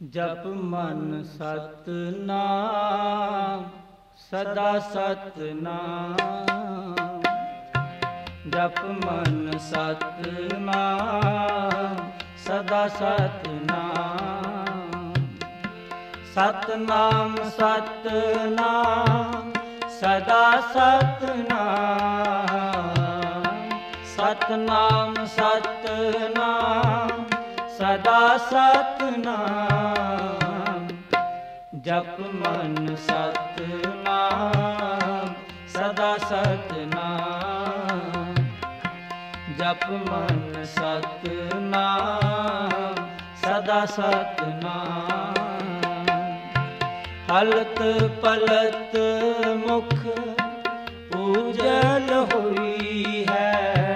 ਜਪ ਮਨ ਸਤਨਾਮ, ਸਦਾ ਸਤਨਾਮ। ਜਪ ਮਨ ਸਤ ਸਦਾ ਸਤ ਸਤਨਾਮ ਸਤਨਾਮ, ਸਦਾ ਸਤ ਨਾਮ ਸਤਨਾਮ। ਸਦਾ ਸਤਨਾਮ। ਜਪ ਮਨ ਸਤਨਾਮ, ਸਦਾ ਸਤਨਾਮ। ਜਪ ਮਨ ਸਤ ਸਦਾ ਸਤ ਨਾਮ ਹਲਤ ਪਲਤ ਮੁਖ ਉਜਲ ਹੋਈ ਹੈ।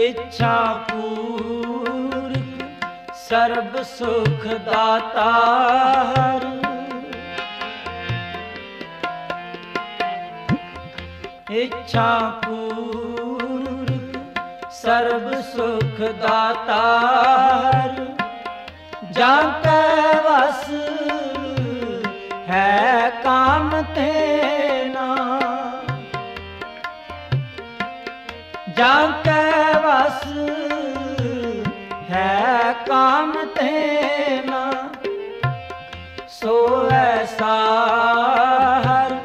ਇੱਛਾ ਪੂਰਕ ਸਰਬ ਸੁਖ ਦਾਤਾਰ ਇੱਛਾ ਪੂਰਕ ਸਰਬ ਸੁਖ ਦਾਤਾਰ ਜਾਂ ਕੈ ਵਸ, ਹੈ ਕਾਮ ਤੇਨਾ ਜਾਂ ਕੈ ਹੈ ਕਾਮ ਤੇਨਾ ਸੋ ਐਸਾ ਹਰ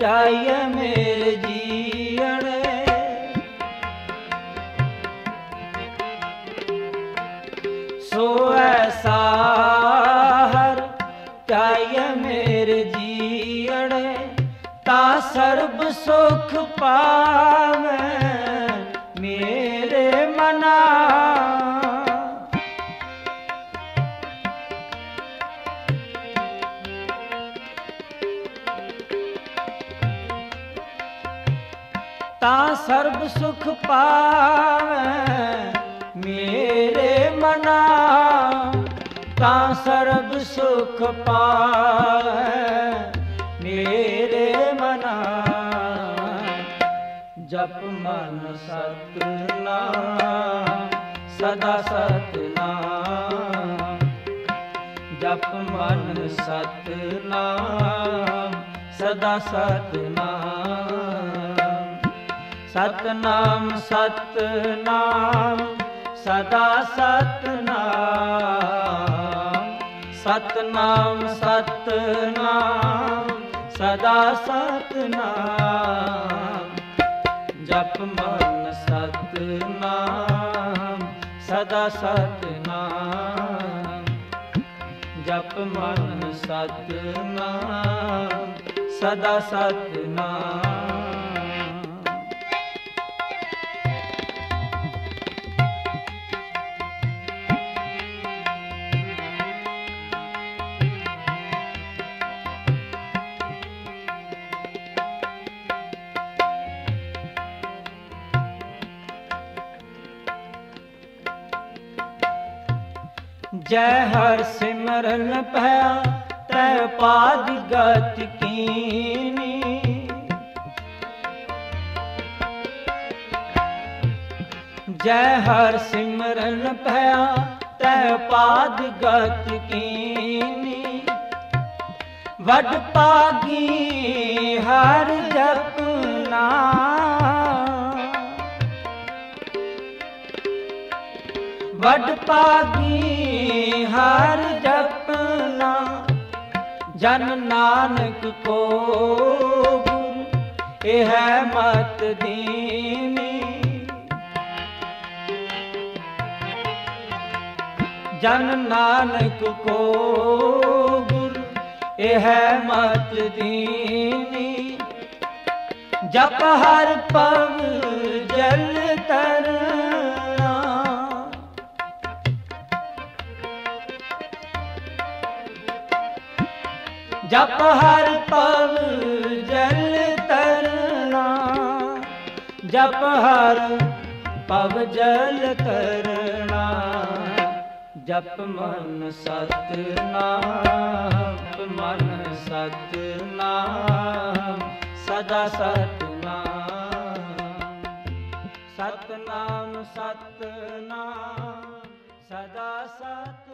ਚਾਹੀਏ ਮੇਰੇ ਜੀਣੇ ਸੋ ਐਸਾ ਹਰ ਚਾਹੀਏ ਮੇਰੇ ਜੀਣੇ ਤਾ ਸਰਬ ਸੁਖ ਪਾਵੇ। ਤਾਂ ਸਰਬ ਸੁਖ ਪਾਵੇ ਮੇਰੇ ਮਨਾ। ਤਾਂ ਸਰਬ ਸੁਖ ਪਾਵੇ ਮੇਰੇ ਮਨਾ। ਜਪ ਮਨ ਸਤਨਾਮ, ਸਦਾ ਸਤਨਾਮ। ਜਪ ਮਨ ਸਤਨਾਮ, ਸਦਾ ਸਤ ਸਤਨਾਮ ਨਾਮ ਸਦਾ ਸਤ ਸਤਨਾਮ ਸਤਨਾਮ, ਸਦਾ ਸਤ ਜਪ ਮਨ ਸਤ ਸਦਾ ਸਤ ਜਪ ਮਨ ਸਤ ਸਦਾ ਸਤ ਜੈ ਹਰ ਸਿਮਰਨ ਭਇਆ, ਤੈ ਪਾਦ ਗਤ ਕੀਨੀ। ਜੈ ਹਰ ਸਿਮਰਨ ਭਇਆ, ਤੈ ਪਾਦ ਗਤ ਕੀਨੀ। ਵਡ ਪਾਗੀ ਹਰ ਜਪਨਾ ਵਡ ਪਾਗੀ ਹਰ ਜਪਨਾ, ਜਨ ਨਾਨਕ ਕੋ ਗੁਰ, ਇਹ ਹੈ ਮਤ ਦੀਨੀ। ਜਨ ਨਾਨਕ ਕੋ ਗੁਰ, ਇਹ ਹੈ ਮਤ ਦੀਨੀ। ਜਪ ਹਰ ਪਵ ਜਲ ਤਰ ਜਪ ਹਰ ਪਵ ਜਲ ਤਰਨਾ। ਜਪ ਹਰ ਪਵ ਜਲ ਤਰਨਾ। ਜਪ ਮਨ ਸਤ ਨਾਮ ਮਨ ਸਤ ਸਦਾ ਸਤ ਸਤਨਾਮ ਸਤਨਾਮ, ਸਦਾ ਸਤ